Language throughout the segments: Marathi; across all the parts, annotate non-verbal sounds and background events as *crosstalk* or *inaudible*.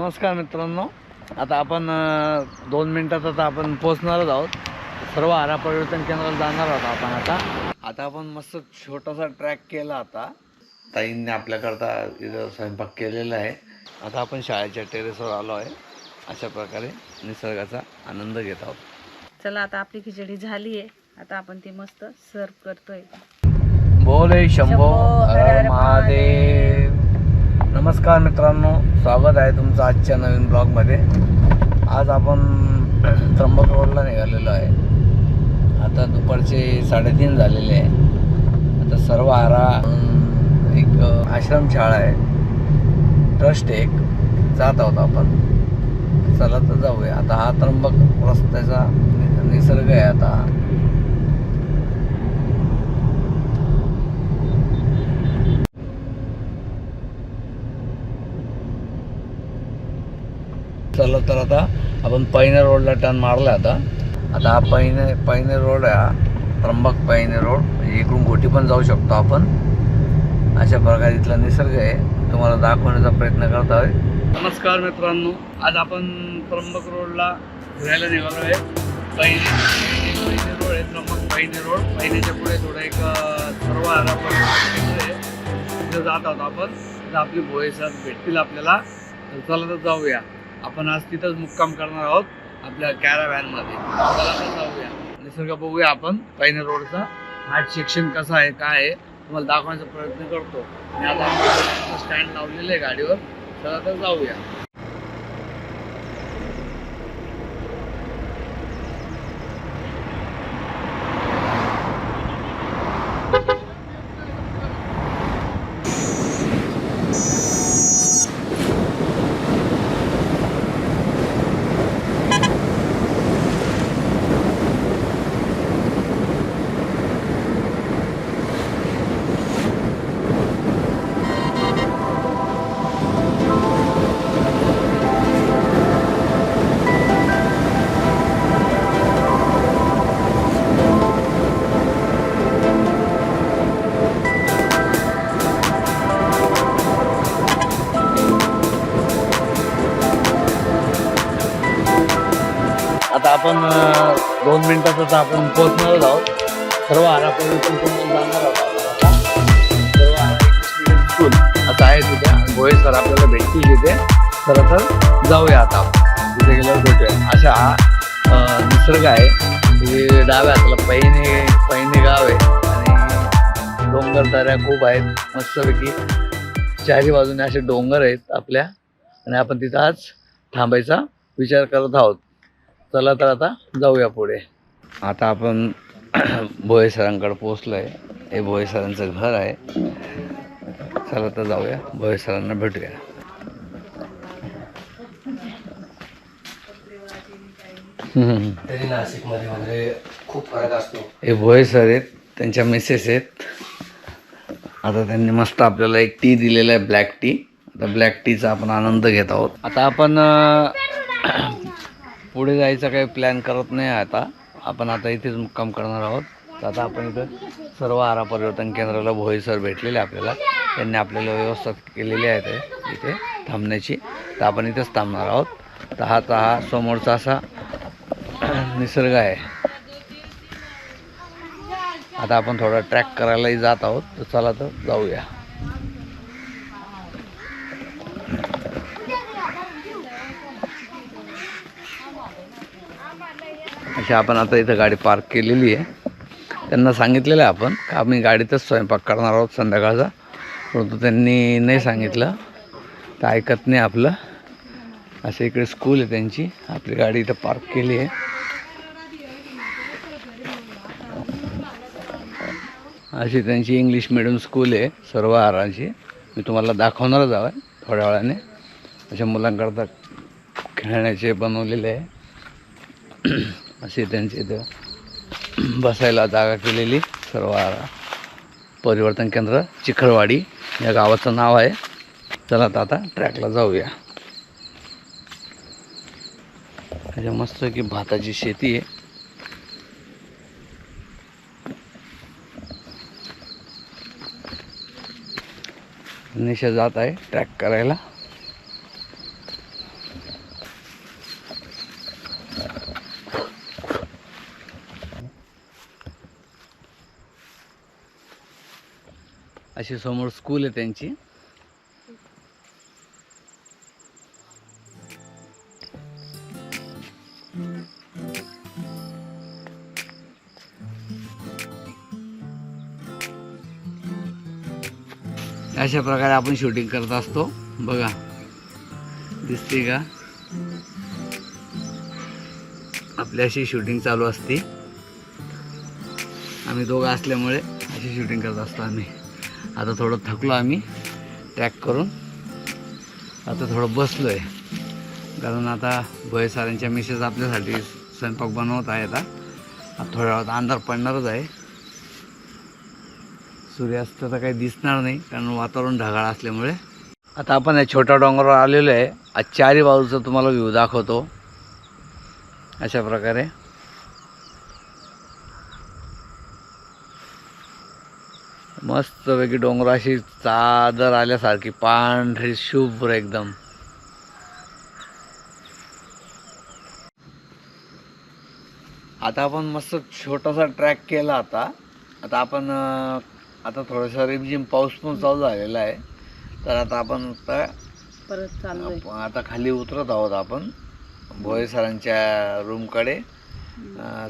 नमस्कार मित्रांनो. आता आपण दोन मिनटात आता आपण पोचणारच आहोत. सर्व आरा परिवर्तन केंद्राला जाणार आहोत आपण आता. आता आपण मस्त छोटासा ट्रॅक केला आता. ताईंनी आपल्याकरता इथं स्वयंपाक केलेला आहे. आता आपण शाळेच्या टेरेसवर आलो आहे. अशा प्रकारे निसर्गाचा आनंद घेत आहोत. चला आता आपली खिचडी झाली आहे. आता आपण ती मस्त सर्व करतोय. बोले शंभो हर महादेव. नमस्कार मित्रांनो स्वागत आहे तुमचं आजच्या नवीन ब्लॉगमध्ये. आज आपण *clears throat* त्र्यंबक रोडला निघालेलो आहे. आता दुपारचे साडेतीन झालेले आहे. आता सर्व आरा एक आश्रमशाळा आहे. ट्रस्ट एक जात आहोत आपण. चला तर जाऊया. आता हा त्र्यंबक रस्त्याचा निसर्ग आहे आता. तर आता. आपण पैने रोडला टर्न मारला आता. आता हा पैने पैने रोड आहे त्र्यंबक पैने रोड. म्हणजे इकडून गोटी पण जाऊ शकतो आपण. अशा प्रकारे इथला निसर्ग आहे. तुम्हाला दाखवण्याचा प्रयत्न करत आहे नमस्कार मित्रांनो. आज आपण त्र्यंबक रोडला फिरायला निघालो आहे. पैने पैने रोड आहे. त्र्यंबक पैने रोड. पैनेच्या पुढे थोडं एक अं, सर्व आहे. तिथे जात आहोत आपण. आपली भोये भेटतील आपल्याला. चला तर जाऊया. आपण आज तिथंच मुक्काम करणार आहोत आपल्या कॅराव्हॅनमध्ये चला तर जाऊया. निसर्ग बघूया आपण. पैने रोडचा. हाट सेक्शन कसं आहे काय आहे तुम्हाला दाखवण्याचा प्रयत्न करतो. आणि आता स्टँड लावलेलं आहे गाडीवर. चला तर जाऊया. आता आपण पोहोचणारच आहोत. सर्व आरापर्यंत जाणार आहोत. आता सर्व आरा आता आहे तिथे गोळे सर आपल्याला भेटतील तिथे तर आता जाऊया आता आपण. तिथे गेल्यावर भेटूया. अशा हा निसर्ग आहे. हे डाव्या हाताला पैने पैने गाव आहे. आणि डोंगर दऱ्या खूप आहेत. मस्तपैकी चारी बाजूने असे डोंगर आहेत आपल्या. आणि आपण तिथं आज थांबायचा विचार करत आहोत. चला तर आता जाऊया पुढे. आता आपण *clears throat* भोये सरांकडे पोचलो आहे हे भोये सरांचं घर आहे. चला तर जाऊया. भोये सरांना भेटूया. तरी नाशिकमध्ये म्हणजे खूप फरक असतो. हे भोये सर आहेत. त्यांच्या मिसेस आहेत. आता त्यांनी मस्त आपल्याला एक टी दिलेला आहे ब्लॅक टी. आता ब्लॅक टीचा आपण आनंद घेत आहोत. आता आपण *clears throat* पुढे जायचा काही प्लॅन करत नाही आता. आपण आता इथेच मुक्काम करणार आहोत. तर आता आपण इथं सर्व आरा परिवर्तन केंद्राला भोई सर भेटलेले आपल्याला. त्यांनी आपल्याला व्यवस्था केलेली आहे ते इथे थांबण्याची. तर आपण इथेच थांबणार आहोत. तर हा तर हा समोरचा असा निसर्ग आहे. आता आपण थोडा ट्रॅक करायलाही जात आहोत. तर चला तर जाऊया. अशी आपण आता इथं गाडी पार्क केलेली आहे. त्यांना सांगितलेलं आहे आपण का आम्ही गाडीतच स्वयंपाक करणार आहोत संध्याकाळचा. परंतु त्यांनी नाही सांगितलं. तर ऐकत नाही आपलं. असं इकडे स्कूल आहे त्यांची. आपली गाडी इथं पार्क केली आहे. अशी त्यांची इंग्लिश मिडियम स्कूल आहे सर्व आहारांची. मी तुम्हाला दाखवणारच आहे थोड्या वेळाने. अशा मुलांकरता खेळण्याचे बनवलेले आहे. अशी त्यांची इथं बसायला जागा केलेली. सर्व परिवर्तन केंद्र चिखळवाडी या गावाचं नाव आहे. चला तर आता ट्रॅकला जाऊया. अशा मस्त की भाताची शेती आहे. निशा जात आहे ट्रॅक करायला. अशी समोर स्कूल आहे त्यांची. अशा प्रकारे आपण शूटिंग करत असतो. बघा. दिसते का? आपली अशी शूटिंग चालू असते. आम्ही दोघं असल्यामुळे अशी शूटिंग करत असतो आम्ही. आता थोडं थकलो आम्ही. ट्रॅक करून. आता थोडं बसलो आहे कारण आता भय साऱ्यांच्या मिसेस आपल्यासाठी स्वयंपाक बनवत आहे आता. थोड्या वेळात अंधार पडणारच आहे. सूर्यास्त तर काही दिसणार नाही कारण वातावरण ढगाळ असल्यामुळे. आता आपण या छोट्या डोंगरावर आलेलो आहे. आज चारी बाजूचा तुम्हाला व्ह्यू दाखवतो. अशा प्रकारे. मस्तपैकी डोंगर अशी चादर आल्यासारखी पांढरी शुभ्र एकदम. आता आपण मस्त छोटासा ट्रॅक केला आता. आता आपण आता थोडासा रिमझिम पाऊस पण चालू झालेला आहे. तर आता आपण आता परत आपण आता खाली उतरत आहोत आपण भोये सरांच्या रूमकडे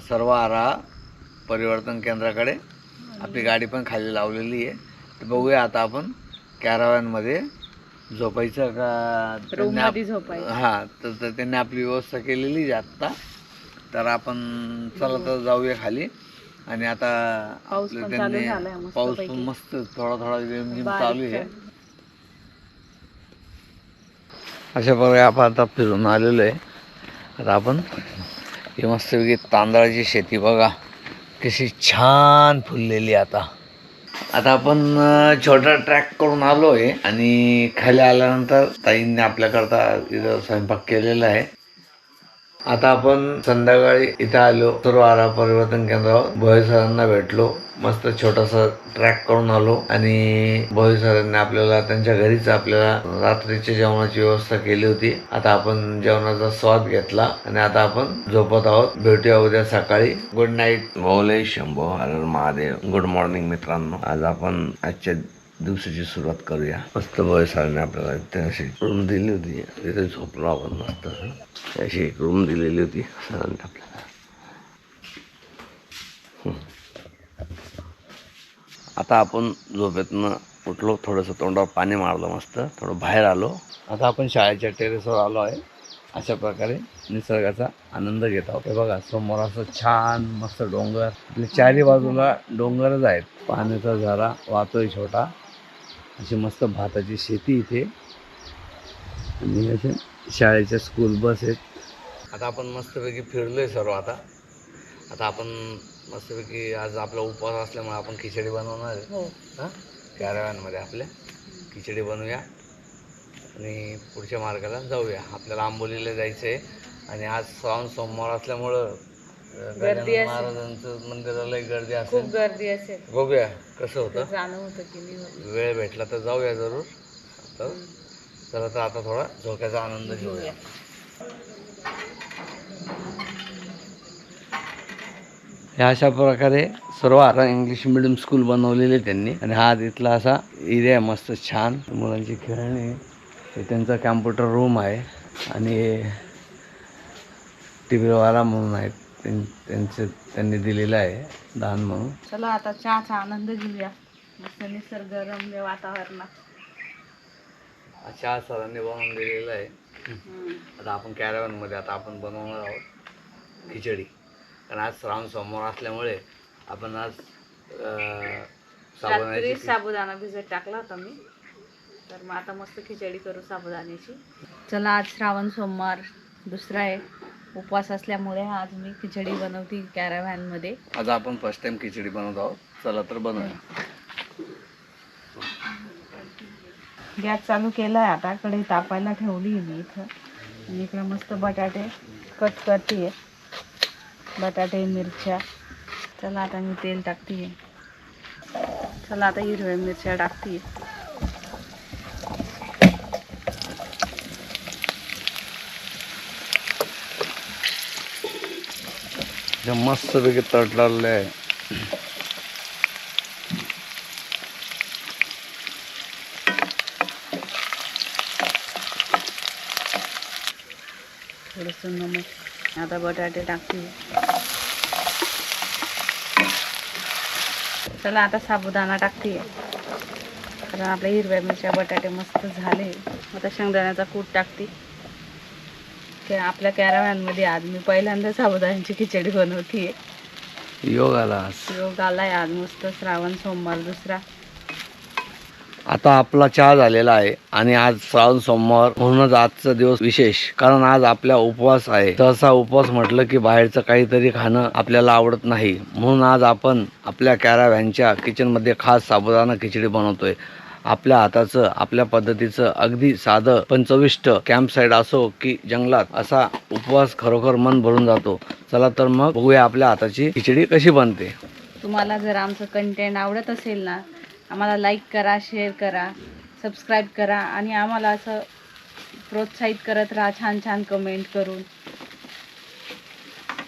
सर्व आरा परिवर्तन केंद्राकडे. आपली गाडी पण खाली लावलेली आहे. तर बघूया आता आपण कॅरावॅनमध्ये झोपायचं का? त्यांनी आप- हा तर तर त्यांनी आपली व्यवस्था केलेली आहे आत्ता. तर आपण चला तर जाऊया खाली. आणि आता पाऊस आपलं पण चालू त्यांनी-. पाऊस पण मस्त थोडा थोडा रिमझिम चालू आहे. अशा प्रकारे आपण आता फिरून आलेलो आहे. आता आपण ही मस्तपैकी तांदळाची शेती बघा. कशी छान फुललेली आता. आता आपण छोटा ट्रॅक करून आलो आहे आणि खाली आल्यानंतर ताईंनी आपल्याकरता इथं स्वयंपाक केलेला आहे. आता आपण संध्याकाळी इथं आलो सर्व आरा परिवर्तन केंद्रावर. भोई सरांना भेटलो. मस्त छोटासा ट्रॅक करून आलो. आणि भोई सरांनी आपल्याला त्यांच्या घरीच आपल्याला रात्रीच्या जेवणाची व्यवस्था केली होती. आता आपण जेवणाचा स्वाद घेतला. आणि आता आपण झोपत आहोत. भेटूया उद्या सकाळी. Good night Bhole Shambho Har Mahadev. Good morning मित्रांनो. आज आपण आजच्या दिवसाची सुरुवात करूया. मस्त भोये सरांनी आपल्याला. इथे अशी रूम दिली होती. तिथे झोपलो आपण मस्त. अशी एक रूम दिलेली होती. सरांनी आपल्याला. आता आपण झोपेतनं उठलो थोडंसं तोंडावर पाणी मारलं मस्त. थोडं बाहेर आलो. आता आपण शाळेच्या टेरेसवर आलो आहे. अशा प्रकारे निसर्गाचा आनंद घेत आहोत. हे बघा समोर असं छान मस्त डोंगर. आपल्या चारी बाजूला डोंगरच आहेत. पाण्याचा झरा वाहतोय छोटा. अशी मस्त भाताची शेती इथे. आणि असे शाळेच्या स्कूल बस आहेत. आता आपण मस्तपैकी फिरलोय सर्व आता. आता आपण मस्तपैकी आज आपला उपवास असल्यामुळे आपण खिचडी बनवणार आहे. हो. हां? कॅराव्हॅनमध्ये आपल्या. खिचडी बनवूया. आणि पुढच्या मार्गाला जाऊया. आपल्याला आंबोलीला जायचं आहे आणि आज श्रावण सोमवार असल्यामुळं गर्दी गजानन असेल. महाराजांचं मंदिराला गर्दी खूप असेल गर्दी असेल. बघूया कसं होतं. जाणं होतं की होत. वेळ भेटला तर जाऊया जरूर. तर चला तर आता थोडा झोक्याचा आनंद घेऊया. ह्या अशा प्रकारे सर्व आता इंग्लिश मिडियम स्कूल बनवलेले त्यांनी. आणि हा तिथला असा एरिया आहे मस्त छान. मुलांची खेळणी हे त्यांचा कॅम्प्युटर रूम आहे. आणि टी व्हीवाला म्हणून आहेत. त्यांचे त्यांनी दिलेलं आहे दान म्हणून. चला आता चहाचा आनंद घेऊया. मस्त निसर्गरम्य वातावरणात. अशा सरांनी बनवून दिलेलं आहे. आता आपण कॅरेवनमध्ये आता आपण बनवणार आहोत खिचडी. कारण आज श्रावण सोमवार असल्यामुळे आपण आज अं, रात्री साबुदाण्याची खिचडी- साबुदाणा भिजत टाकला होता मी. तर मग आता मस्त खिचडी करू साबुदाण्याची. चला आज श्रावण सोमवार दुसरा आहे. उपवास असल्यामुळे आज मी खिचडी बनवते कॅराव्हॅनमध्ये आज आपण फर्स्ट टाइम खिचडी बनवत आहोत. चला तर बनवूया. गॅस चालू केला आहे आता. कढई तापायला ठेवली आहे मी इथं. आणि इकडं मस्त बटाटे कट करते बटाटे मिरच्या. चला आता मी तेल टाकते चला आता हिरव्या मिरच्या टाकते अशा मस्तपैकी तडलाडल्या आहे नमक. आता बटाटे टाकते. चला आता साबुदाणा टाकते. कारण आपल्या हिरव्या मिरच्या बटाटे मस्त झाले. आता शेंगदाण्याचा कूट टाकते. आपल्या कॅराव्हॅनमध्ये आज मी पहिल्यांदा साबुदाण्याची खिचडी बनवते योग आला. योग आलाय आज मस्त श्रावण सोमवार दुसरा. आता आपला चहा झालेला आहे आणि आज श्रावण सोमवार म्हणूनच आजचा दिवस विशेष कारण आज आपला उपवास आहे. सहसा उपवास म्हटलं की बाहेरचं काहीतरी खाणं आपल्याला आवडत नाही. म्हणून आज आपण आपल्या कॅराव्हॅनच्या किचनमध्ये खास साबुदाणा खिचडी बनवतोय. आपल्या हाताचं आपल्या पद्धतीचं अगदी साधं पण चविष्ट कॅम्प साईड असो की जंगलात असा उपवास खरोखर मन भरून जातो. चला तर मग बघूया आपल्या हाताची खिचडी कशी बनते. तुम्हाला जर आमचं कंटेंट आवडत असेल ना आम्हाला लाईक करा शेअर करा सबस्क्राईब करा आणि आम्हाला असं प्रोत्साहित करत राहा छान छान कमेंट करून.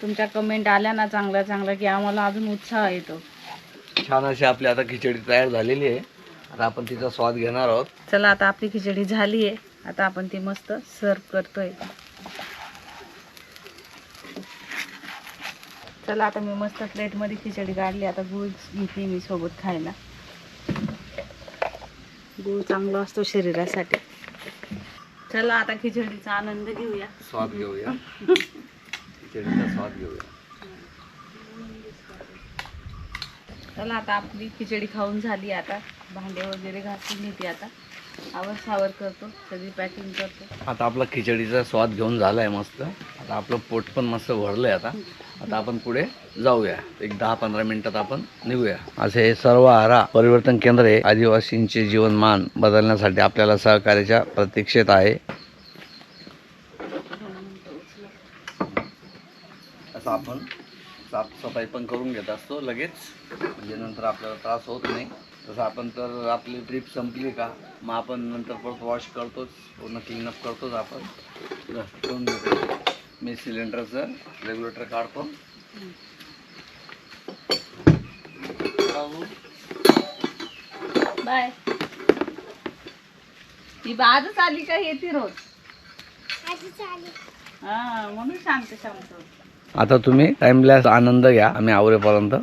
तुमच्या कमेंट आल्या ना चांगल्या चांगल्या की आम्हाला अजून उत्साह येतो. छान अशी आपली आता खिचडी तयार झालेली आहे. आता आपण तिचा स्वाद घेणार आहोत. चला आता आपली खिचडी झाली आहे आता आपण ती मस्त सर्व करतोय. चला आता मी मस्त प्लेटमध्ये खिचडी काढली. आता गुळ घेतली मी सोबत खायला. गुळ चांगला असतो शरीरासाठी. चला आता खिचडीचा आनंद घेऊया. स्वाद घेऊया. खिचडीचा स्वाद घेऊया. चला आता आपली खिचडी खाऊन झाली आता. भांडे वगैरे घासून घेते आता. आवर सावर करतो सगळी पॅकिंग करतो. आता आपला खिचडीचा स्वाद घेऊन झालाय मस्त. आता आपलं पोट पण मस्त भरलंय आता. आता आपण पुढे जाऊया. एक दहा पंधरा मिनिटात आपण निघूया. असे हे सर्व आरा परिवर्तन केंद्र हे आदिवासींचे जीवनमान बदलण्यासाठी आपल्याला सहकार्याच्या प्रतीक्षेत आहे. असं आपण साफसफाई पण करून घेत असतो लगेच. म्हणजे नंतर आपल्याला त्रास होत नाही. तसं आपण तर आपली ट्रिप संपली का मग आपण नंतर परत वॉश करतोच. पूर्ण क्लीनअप करतोच आपण. ठेवून देतो मी सिलेंडरचं रेग्युलेटर काढतो. बाय. ती आजच आली का? येते रोज. हा म्हणून शांत शांत. आता तुम्ही टाइमलेस आनंद घ्या आम्ही आवरेपर्यंत.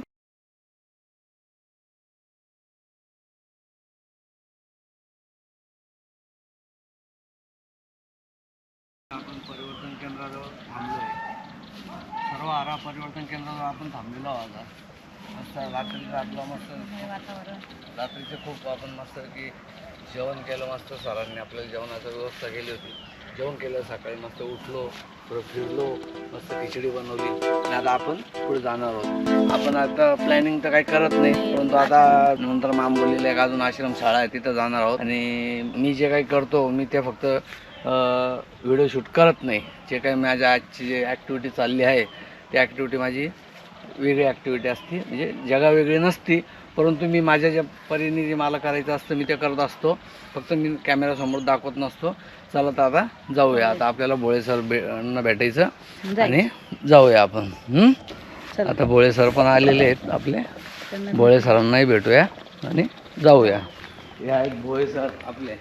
आपण परिवर्तन केंद्राजवळ सर्व आरा परिवर्तन केंद्राजवळ आपण थांबलेलो आहोत. मस्त रात्रीचं आपलं मस्त. वातावरण. रात्रीचे खूप आपण मस्त की जेवण केलं मस्त सरांनी. आपल्याला जेवणाची व्यवस्था केली होती. जेवण केलं सकाळी मस्त उठलो. थोडं फिरलो मस्त खिचडी बनवली. आणि आता आपण पुढे जाणार आहोत. आपण आता प्लॅनिंग तर काही करत नाही परंतु आता नंतर मांबोलीला एक अजून आश्रम शाळा आहे तिथं जाणार आहोत. आणि मी जे काही करतो मी ते फक्त व्हिडिओ शूट करत नाही. जे काही माझ्या आजची जे ॲक्टिव्हिटी चालली आहे ती ॲक्टिव्हिटी माझी वेगळी ॲक्टिव्हिटी असते. म्हणजे जगा वेगळी नसती परंतु मी माझ्या ज्या परीने जे मला करायचं असतं मी ते करत असतो. फक्त मी कॅमेरासमोर दाखवत नसतो. चला तर आता जाऊया. आता आपल्याला भोळे सर भेटायचं आणि जाऊया आपण. हं? आता भोळे सर पण आलेले आहेत आपले. भोळे सरांनाही भेटूया आणि जाऊया. हे आहेत भोळे सर आपले.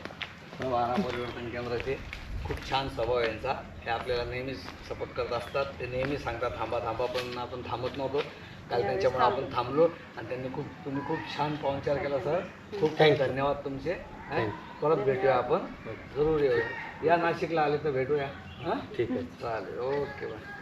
वारा परिवर्तन केंद्राचे. खूप छान स्वभाव यांचा. हे आपल्याला नेहमीच सपोर्ट करत असतात. ते नेहमी सांगतात थांबा थांबा पण आपण थांबत नव्हतो. काल त्यांच्यामुळे आपण थांबलो आणि त्यांनी खूप तुम्ही खूप छान पाहुणचार केला सर. खूप खूप धन्यवाद तुमचे. हं? परत भेटूया आपण. जरूर येऊया. या नाशिकला आले तर भेटूया. हां? ठीक आहे. चालेल. Okay bye.